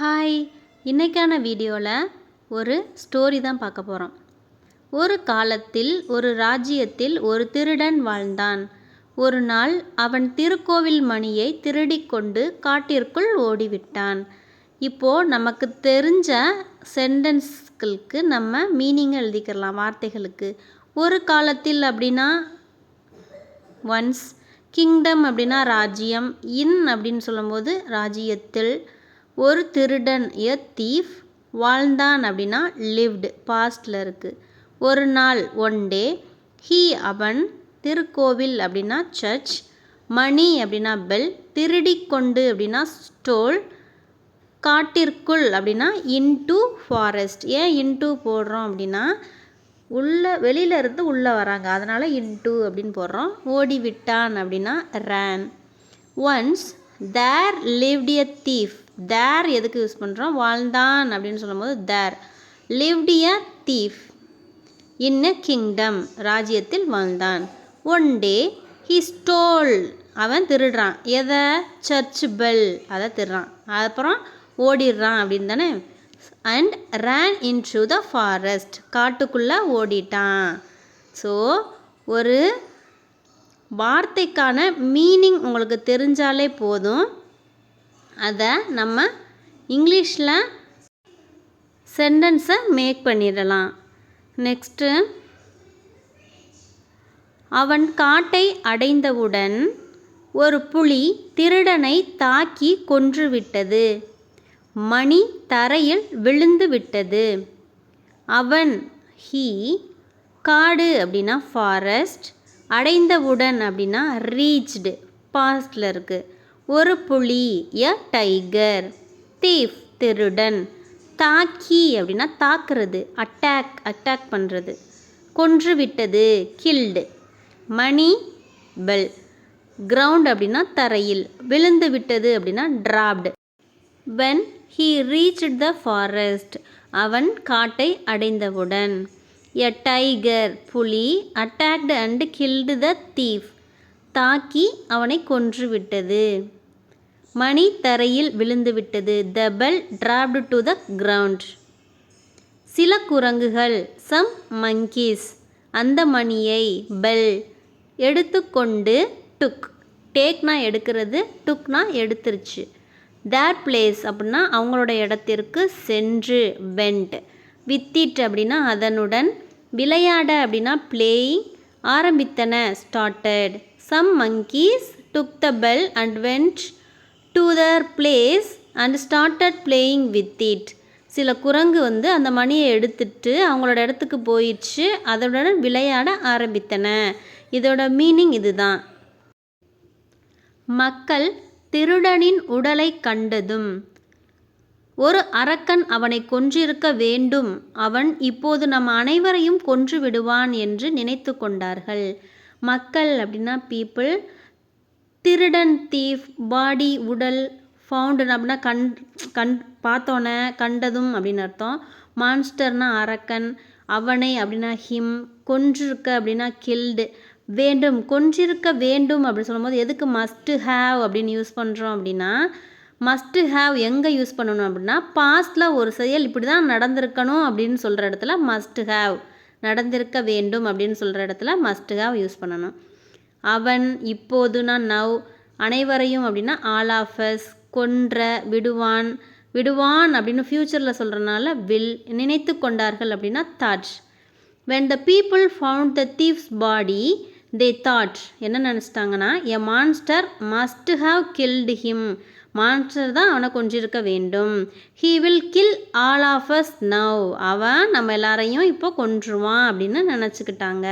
Hi. இன்றைக்கான வீடியோவில் ஒரு ஸ்டோரி தான் பார்க்க போகிறோம் ஒரு காலத்தில் ஒரு ராஜ்யத்தில் ஒரு திருடன் வாழ்ந்தான். ஒரு நாள் அவன் திருக்கோவில் மணியை திருடிக்கொண்டு காட்டிற்குள் ஓடிவிட்டான். இப்போது நமக்கு தெரிஞ்ச சென்டென்ஸ்களுக்கு நம்ம மீனிங் எழுதிக்கலாம் வார்த்தைகளுக்கு. ஒரு காலத்தில் அப்படின்னா ஒன்ஸ் கிங்டம் அப்படின்னா ராஜ்யம் இன் அப்படின்னு சொல்லும்போது ராஜ்யத்தில் ஒரு திருடன் எ தீஃப் வாழ்ந்தான் அப்படின்னா லிவ்டு பாஸ்டில் இருக்குது ஒரு நாள் ஒன் டே ஹீ அவன் திருக்கோவில் அப்படின்னா சர்ச் மணி அப்படின்னா பெல் திருடிக்கொண்டு அப்படின்னா ஸ்டோல் காட்டிற்குள் அப்படின்னா இன்டு ஃபாரஸ்ட் ஏன் இன்டு போடுறோம் அப்படின்னா உள்ளே வெளியில இருந்து உள்ளே வராங்க. அதனால் இன்டு அப்படின்னு போடுறோம். ஓடி விட்டான் அப்படின்னா ran once there lived a thief there எதுக்கு யூஸ் பண்ணுறோம் வாழ்ந்தான் அப்படின்னு சொல்லும்போது there lived a thief in a kingdom ராஜ்யத்தில் வாழ்ந்தான். ஒன் டே ஹி ஸ்டோல் அவன் திருடுறான். எதை? சர்ச் பெல் அதை திருடுறான். அப்புறம் ஓடிடுறான் அப்படின்னு தானே? And ran into the forest காட்டுக்குள்ளே ஓடிட்டான். ஸோ ஒரு வார்த்தைக்கான மீனிங் உங்களுக்கு தெரிஞ்சாலே போதும். அதை நம்ம இங்கிலீஷில் சென்டென்ஸை மேக் பண்ணிடலாம். நெக்ஸ்ட்டு அவன் காட்டை அடைந்தவுடன் ஒரு புலி திருடனை தாக்கி கொன்றுவிட்டது. மணி தரையில் விழுந்து விட்டது அவன் ஹீ காடு அப்படின்னா ஃபாரஸ்ட் அடைந்தவுடன் அப்படின்னா ரீச்டு பாஸ்டில் இருக்குது ஒரு புலி எ டைகர். தீஃப் திருடன். தாக்கி அப்படின்னா தாக்குறது அட்டாக் அட்டாக் பண்ணுறது கொன்று விட்டது கில்டு. மணி பெல். கிரவுண்ட் அப்படின்னா தரையில். விழுந்து விட்டது அப்படின்னா dropped. When he reached the forest அவன் காட்டை அடைந்தவுடன் எ டைகர் புலி attacked and killed the thief. தாக்கி அவனை கொன்றுவிட்டது. மணி தரையில் விழுந்துவிட்டது. The bell dropped to the ground சில குரங்குகள் சம் மங்கீஸ் அந்த மணியை பெல் எடுத்துக்கொண்டு டுக் டேக்னா எடுக்கிறது டுக்னா எடுத்துருச்சு. தேர் பிளேஸ் அப்படின்னா அவங்களோட இடத்திற்கு சென்று வெண்ட் வித்திட் அப்படின்னா அதனுடன் விளையாட அப்படின்னா பிளேயிங் ஆரம்பித்தன started some monkeys took the bell and to their place and started playing with it சில குரங்கு வந்து அந்த மணியை எடுத்துட்டு அவங்களோட இடத்துக்கு போயிடுச்சு. அதனுடன் விளையாட ஆரம்பித்தன. இதோட மீனிங் இதுதான். மக்கள் திருடனின் உடலை கண்டதும் ஒரு அரக்கன் அவனை கொன்றிருக்க வேண்டும். அவன் இப்போது நம் அனைவரையும் கொன்று விடுவான் என்று நினைத்து கொண்டார்கள். மக்கள் அப்படின்னா பீப்புள் திருடன் தீஃப் பாடி உடல் ஃபவுண்டன் அப்படின்னா கண் கண் பார்த்தோன்னே கண்டதும் அப்படின்னு அர்த்தம். மான்ஸ்டர்னா அரக்கன் அவனை அப்படின்னா ஹிம் கொன்றிருக்க அப்படின்னா கில்டு வேண்டும் கொன்றிருக்க வேண்டும் அப்படின்னு சொல்லும்போது எதுக்கு மஸ்ட்டு ஹேவ் அப்படின்னு யூஸ் பண்ணுறோம் அப்படின்னா மஸ்ட்டு ஹேவ் எங்கே யூஸ் பண்ணணும் அப்படின்னா பாஸ்டில் ஒரு செயல் இப்படி தான் நடந்திருக்கணும் அப்படின்னு சொல்கிற இடத்துல மஸ்ட்டு ஹேவ் நடந்திருக்க வேண்டும் அப்படின்னு சொல்கிற இடத்துல மஸ்ட்டு ஹேவ் யூஸ் பண்ணணும். அவன் இப்போதுனா நவ். அனைவரையும் அப்படின்னா ஆல் ஆஃபஸ் கொன்ற விடுவான். விடுவான் அப்படின்னு ஃப்யூச்சரில் சொல்கிறனால வில் நினைத்து கொண்டார்கள் அப்படின்னா thought when the people found the thief's body they thought என்ன நினச்சிட்டாங்கன்னா a monster must have killed him monster தான் அவனை கொஞ்சிருக்க வேண்டும். He will kill all of us now அவன் நம்ம எல்லாரையும் இப்போ கொன்றுவான் அப்படின்னு நினச்சிக்கிட்டாங்க.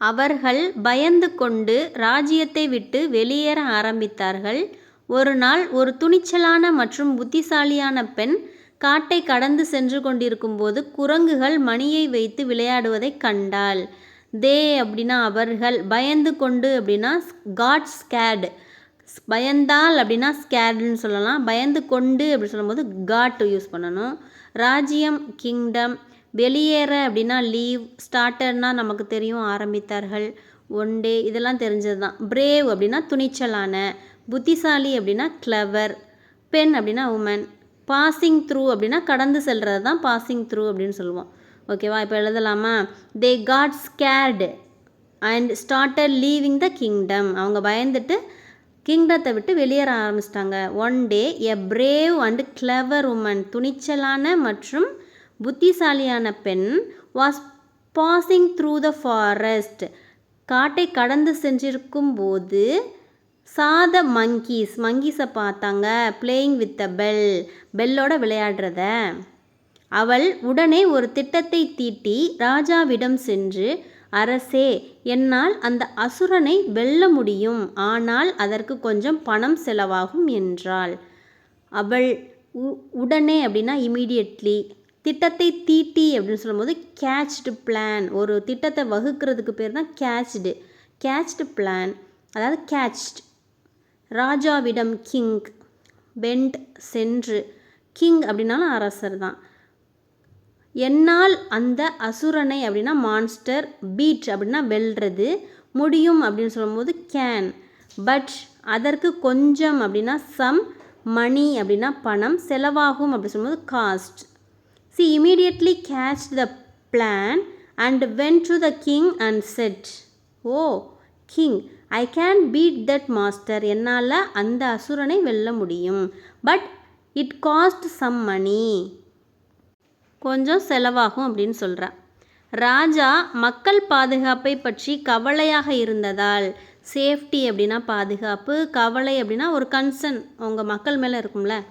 அவர்கள் பயந்து கொண்டு ராஜ்யத்தை விட்டு வெளியேற ஆரம்பித்தார்கள். ஒரு நாள் ஒரு துணிச்சலான மற்றும் புத்திசாலியான பெண் காட்டை கடந்து சென்று கொண்டிருக்கும்போது குரங்குகள் மணியை வைத்து விளையாடுவதை கண்டாள். தே அப்படின்னா அவர்கள் பயந்து கொண்டு அப்படின்னா காட் ஸ்கேடு பயந்தால் அப்படின்னா ஸ்கேடுன்னு சொல்லலாம். பயந்து கொண்டு அப்படி சொல்லும்போது காட் யூஸ் பண்ணணும். ராஜ்யம் கிங்டம் வெளியேற அப்படின்னா லீவ் ஸ்டார்டர்னால் நமக்கு தெரியும் ஆரம்பித்தார்கள் ஒன் டே இதெல்லாம் தெரிஞ்சது தான் பிரேவ் அப்படின்னா துணிச்சலான புத்திசாலி அப்படின்னா கிளவர் பெண் அப்படின்னா உமன் பாசிங் த்ரூ அப்படின்னா கடந்து செல்கிறது தான் பாசிங் த்ரூ அப்படின்னு சொல்லுவோம். ஓகேவா இப்போ எழுதலாமா? They got scared and started leaving the kingdom அவங்க பயந்துட்டு கிங்டத்தை விட்டு வெளியேற ஆரம்பிச்சிட்டாங்க. One day a brave and clever woman துணிச்சலான மற்றும் புத்திசாலியான பெண் was passing through the forest காட்டை கடந்து சென்றிருக்கும் போது சாத மங்கீஸ் மங்கீஸை பார்த்தாங்க பிளேயிங் வித் த பெல் பெல்லோட விளையாடுறத. அவள் உடனே ஒரு திட்டத்தை தீட்டி ராஜாவிடம் சென்று அரசே என்னால் அந்த அசுரனை வெல்ல முடியும். ஆனால் அதற்கு கொஞ்சம் பணம் செலவாகும் என்றாள். அவள் உ- உடனே அப்படின்னா இமீடியட்லி திட்டத்தை தீட்டி அப்படின்னு சொல்லும்போது கேட்ச்டு பிளான் ஒரு திட்டத்தை வகுக்கிறதுக்கு பேர் தான் கேட்ச்டு கேட்ச்டு பிளான் அதாவது கேட்ச்ட் ராஜாவிடம் கிங் பெண்ட் சென்று. கிங் அப்படின்னாலும் அரசர் தான். என்னால் அந்த அசுரனை அப்படின்னா மான்ஸ்டர் பீட் அப்படின்னா வெல்றது முடியும் அப்படின்னு சொல்லும்போது கேன் பட் அதற்கு கொஞ்சம் அப்படின்னா சம் மணி அப்படின்னா பணம் செலவாகும் அப்படின்னு சொல்லும்போது cost she immediately catch the plan and went to the king and said oh king I can beat that master என்னால் அந்த அசுரனை வெல்ல முடியும். But it cost some money கொஞ்சம் செலவாகும் அப்படின்னு சொல்கிறா ராஜா மக்கள் பாதுகாப்பை பற்றி கவலையாக இருந்ததால் சேஃப்டி அப்படின்னா பாதுகாப்பு கவலை அப்படின்னா ஒரு கன்சர்ன் அவங்க மக்கள் மேலே இருக்கும்ல.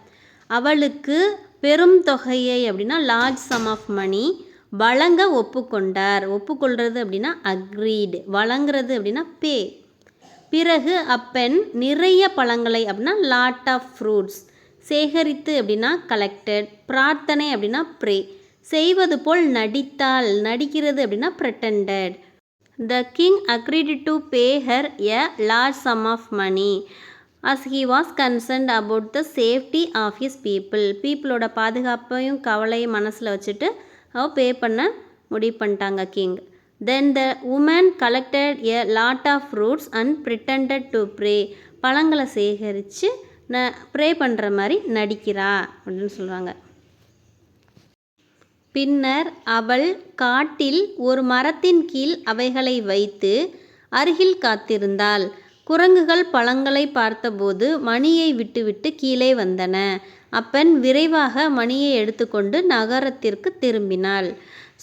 அவளுக்கு பெரும் தொகையை அப்படின்னா லார்ஜ் சம் ஆஃப் மணி வழங்க ஒப்புக்கொண்டார். ஒப்புக்கொள்கிறது அப்படின்னா அக்ரீடு வழங்குறது அப்படின்னா பே பிறகு அப்பெண் நிறைய பழங்களை அப்படின்னா லாட் ஆஃப் ஃப்ரூட்ஸ் சேகரித்து அப்படின்னா கலெக்டட் பிரார்த்தனை அப்படின்னா ப்ரே செய்வது போல் நடித்தால் நடிக்கிறது அப்படின்னா pretended. The king agreed to pay her a large sum of money as he was concerned about the safety of his people பீப்புளோட பாதுகாப்பையும் கவலையும் மனசில் வச்சுட்டு அவ பே பண்ண முடிவு பண்ணிட்டாங்க king then the woman collected a lot of fruits and pretended to pray பழங்களை சேகரித்து ந ப்ரே பண்ணுற மாதிரி நடிக்கிறா அப்படின்னு சொல்கிறாங்க பின்னர் அவள் காட்டில் ஒரு மரத்தின் கீழ் அவைகளை வைத்து அருகில் காத்திருந்தாள். குரங்குகள் பழங்களை பார்த்தபோது மணியை விட்டுவிட்டு கீழே வந்தன. அப்பெண் விரைவாக மணியை எடுத்துக்கொண்டு நகரத்திற்கு திரும்பினாள்.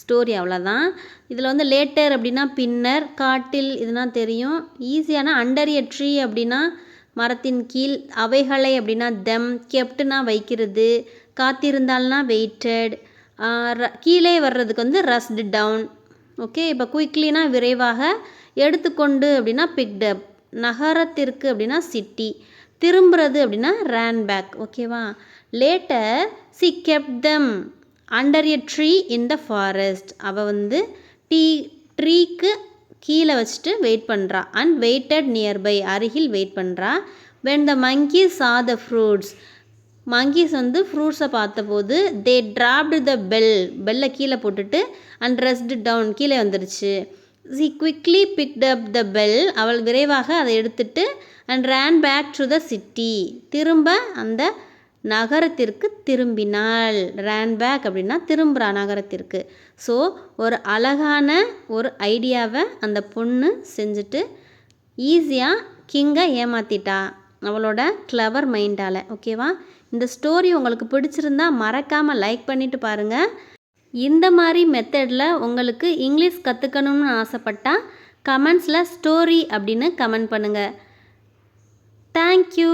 ஸ்டோரி அவ்வளோதான் இதில் வந்து லேட்டர் அப்படின்னா பின்னர் காட்டில் இதெல்லாம் தெரியும். ஈஸியான அண்டர் எ ட்ரீ அப்படின்னா மரத்தின் கீழ் அவைகளை அப்படின்னா தெம் கெப்ட்னா வைக்கிறது. காத்திருந்தால்னா வெயிட்டட் கீழே வர்றதுக்கு வந்து ரஸ்டு டவுன் ஓகே இப்போ குயிக்லினா விரைவாக எடுத்துக்கொண்டு அப்படின்னா பிக்டப் நகரத்திற்கு அப்படின்னா சிட்டி திரும்புறது அப்படின்னா ரேன் பேக் ஓகேவா later she kept them under a tree in the forest அவள் வந்து டீ ட்ரீக்கு கீழே வச்சுட்டு வெயிட் பண்ணுறா அண்ட் வெயிட்டட் நியர்பை அருகில் வெயிட் பண்ணுறா when the monkey saw the fruits monkeys வந்து ஃப்ரூட்ஸை பார்த்தபோது தே ட்ராப்டு த பெல் பெல்லை கீழே போட்டுட்டு அண்ட் ரெஸ்டு டவுன் கீழே வந்துருச்சு. She quickly picked up the bell அவள் விரைவாக அதை எடுத்துட்டு and ran back to the city திரும்ப அந்த நகரத்திற்கு திரும்பினாள். ரேன் பேக் அப்படின்னா திரும்புகிறா நகரத்திற்கு. ஸோ ஒரு அழகான ஒரு ஐடியாவை அந்த பொண்ணு செஞ்சுட்டு ஈஸியாக கிங்கை ஏமாத்திட்டா. அவளோட கிளவர் மைண்டால் ஓகேவா இந்த ஸ்டோரி உங்களுக்கு பிடிச்சிருந்தா மறக்காமல் லைக் பண்ணிவிட்டு பாருங்கள் இந்த மாதிரி மெத்தடில் உங்களுக்கு இங்கிலீஷ் கற்றுக்கணும்னு ஆசைப்பட்டால் கமெண்ட்ஸில் ஸ்டோரி அப்படின்னு கமெண்ட் பண்ணுங்கள் தேங்க்யூ